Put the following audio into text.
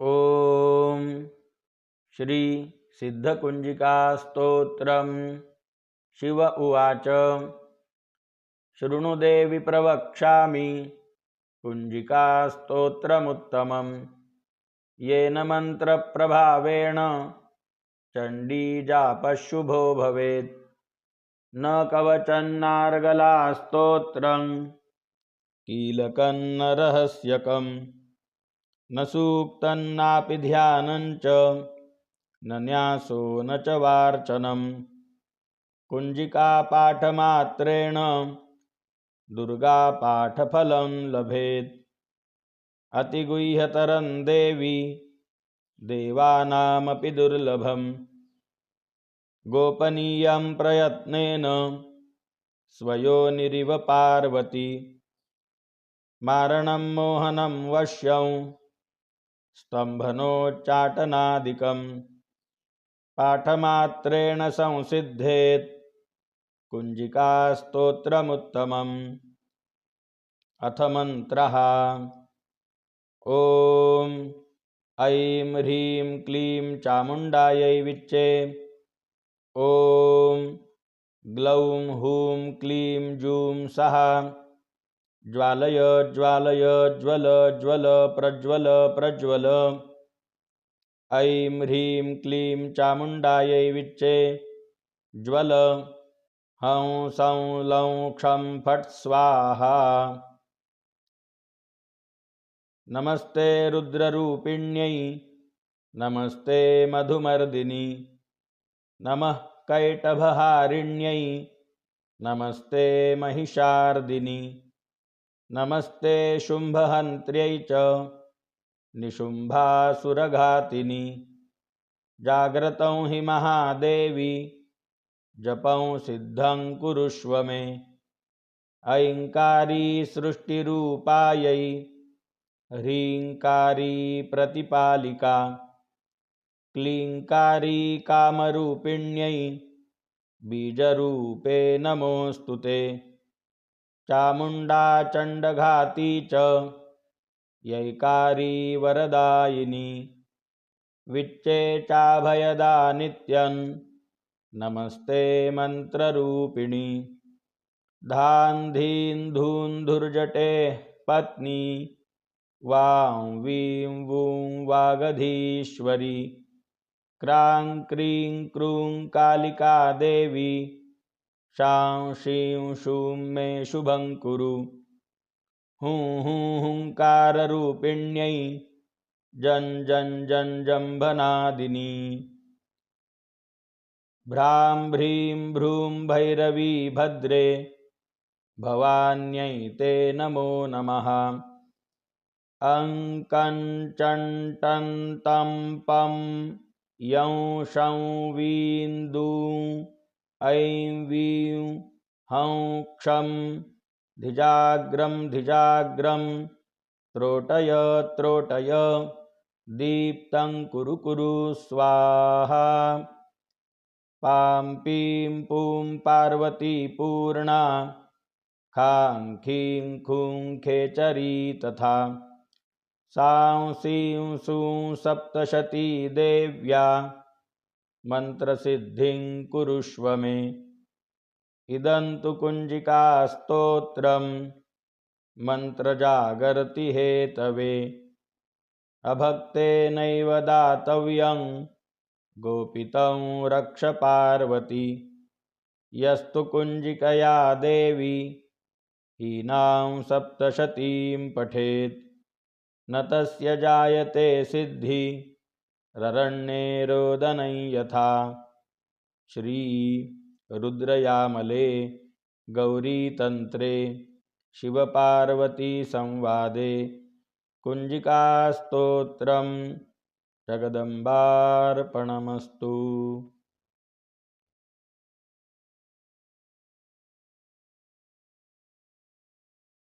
ॐ श्री सिद्धकुञ्जिकास्तोत्रं शिव उवाच। शृणुदेवि प्रवक्ष्यामि। कुञ्जिकास्तोत्रमुत्तमं येन मन्त्रप्रभावेण चण्डीजापशुभो भवेत्। न कवचन्नार्गलास्तोत्रं कीलकन्न रहस्यकम् न सूक्तन्नापि ध्यानञ्च न न्यासो न च वार्चनम्। कुञ्जिकापाठमात्रेण दुर्गापाठफलं लभेत्। अतिगुह्यतरं देवी देवानामपि दुर्लभम्। गोपनीयं प्रयत्नेन स्वयोनिरिव पार्वती। मारणं मोहनं वश्यं। स्तम्भनोच्चाटनादिकं पाठमात्रेण संसिद्धेत्। कुञ्जिकास्तोत्रमुत्तमम्। अथ मन्त्रः। ॐ ऐं ह्रीं क्लीं चामुण्डायै विच्चे। ॐ ग्लौं हूं क्लीं जूं सः ज्वालय ज्वालय ज्वल ज्वल प्रज्वल प्रज्वल। ऐं ह्रीं क्लीं चामुण्डायै विच्चे ज्वल। हं सं लं क्षं फट् स्वाहा। नमस्ते रुद्ररूपिण्यै नमस्ते मधुमर्दिनि। नमः कैटभहारिण्यै नमस्ते महिषार्दिनि नमस्ते शुम्भहन्त्र्यै च निशुम्भासुरघातिनि। जाग्रतं हि महादेवी, जपं सिद्धं कुरुष्व मे। ऐङ्कारी सृष्टिरूपायै, ह्रीङ्कारी प्रतिपालिका। क्लीङ्कारी कामरूपिण्यै, बीजरूपे नमोऽस्तु ते। चामुण्डा चण्डघाती च यैकारी वरदायिनी विच्चे चाभयदा नित्यं नमस्ते मन्त्ररूपिणी धान्धीन्धून्धुर्जटे पत्नी वां वीं वूं वागधीश्वरी क्रां क्रीं क्रूं कालिका देवी शां शीं शूं मे शुभं कुरु। हुं हुं हुङ्काररूपिण्यै जं जं जं जम्भनादिनी भ्रां भ्रीं भ्रूं भैरवी भद्रे भवान्यै ते नमो नमः। अङ्कञ्चण्टन्तं पं यं शं वीन्दूं ऐं वीं हं क्षं धिजाग्रं धिजाग्रं त्रोटय त्रोटय दीप्तं कुरु कुरु स्वाहा। पां पीं पूं पार्वती पूर्णा खां खीं खूं खेचरी तथा। सां सीं सूं सप्तशती देव्या मन्त्रसिद्धिं कुरुष्व मे। इदं तु कुञ्जिकास्तोत्रं मन्त्रजागर्ति हेतवे। अभक्तेनैव दातव्यं गोपितं रक्ष पार्वती। यस्तु कुञ्जिकया देवी, हीनां सप्तशतीं पठेत्। न तस्य जायते सिद्धि। ररण्ये रोदनै यथा श्रीरुद्रयामले गौरीतन्त्रे शिवपार्वतीसंवादे कुञ्जिकास्तोत्रं जगदम्बार्पणमस्तु।